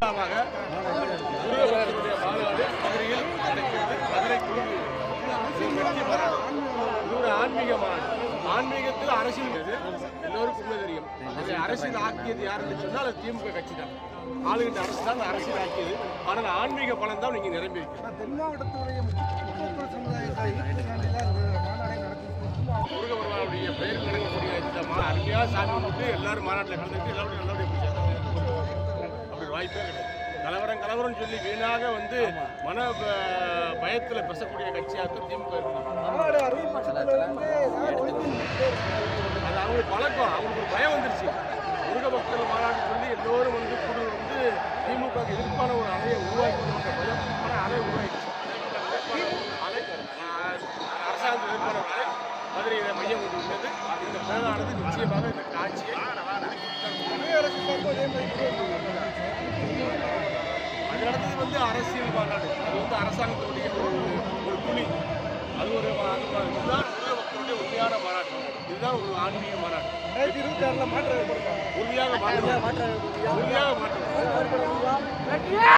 முதலாமாக முருகபக்தருடைய மாநாடு மதுரையில் நடக்கிறது மதுரை குழுவு இது வெற்றி மாநாடு இது ஒரு ஆன்மீக மாநாடு ஆன்மீகத்தில் அரசியல் எல்லோருக்கும் தெரியும். அரசியல் ஆக்கியது யாருன்னு சொன்னால் அது திமுக கட்சி தான். ஆளுகிட்ட அரசு தான் அரசியல் ஆக்கியது. ஆனால் ஆன்மீக பலம் தான் நீங்க நிரம்பி முருக பெயர் நடக்கக்கூடிய இந்த அருமையாக சாமி கும்பிட்டு எல்லாரும் மாநாட்டில் கலந்துட்டு பிடிச்சாங்க அப்படி வாய்ப்பே கிடையாது. கலவரம் கலவரம் சொல்லி வீணாக வந்து மன பயத்துல பேசக்கூடிய கட்சியாக திமுக அது அவங்களுக்கு பழக்கம் அவங்களுக்கு ஒரு பயம் வந்துருச்சு. முருக பக்தர்கள் மாநாடு சொல்லி எல்லோரும் வந்து குழு வந்து திமுக எதிர்ப்பான ஒரு அலையை உருவாக்கி பயமான அலை உருவாக்கிச்சு அலை அரசாங்கத்துக்கு எதிர்ப்பான ஒரு அலை மதுரையில் மையம் கொண்டு உள்ளது இந்த பேரானது நிச்சயமாக இந்த காட்சியை நடந்தது வந்து அரசியல் மாநாடு அது வந்து அரசாங்கத்தினுடைய ஒரு ஒரு துணி அது ஒரு இதுதான் முருக பக்தருடைய உண்மையான மாநாடு இதுதான் ஒரு ஆன்மீக மாநாடு ரெண்டாயிரத்தி இருபத்தி ஆறுல மாற்றம் உறுதியாக மாற்றம் உறுதியாக மாற்றம்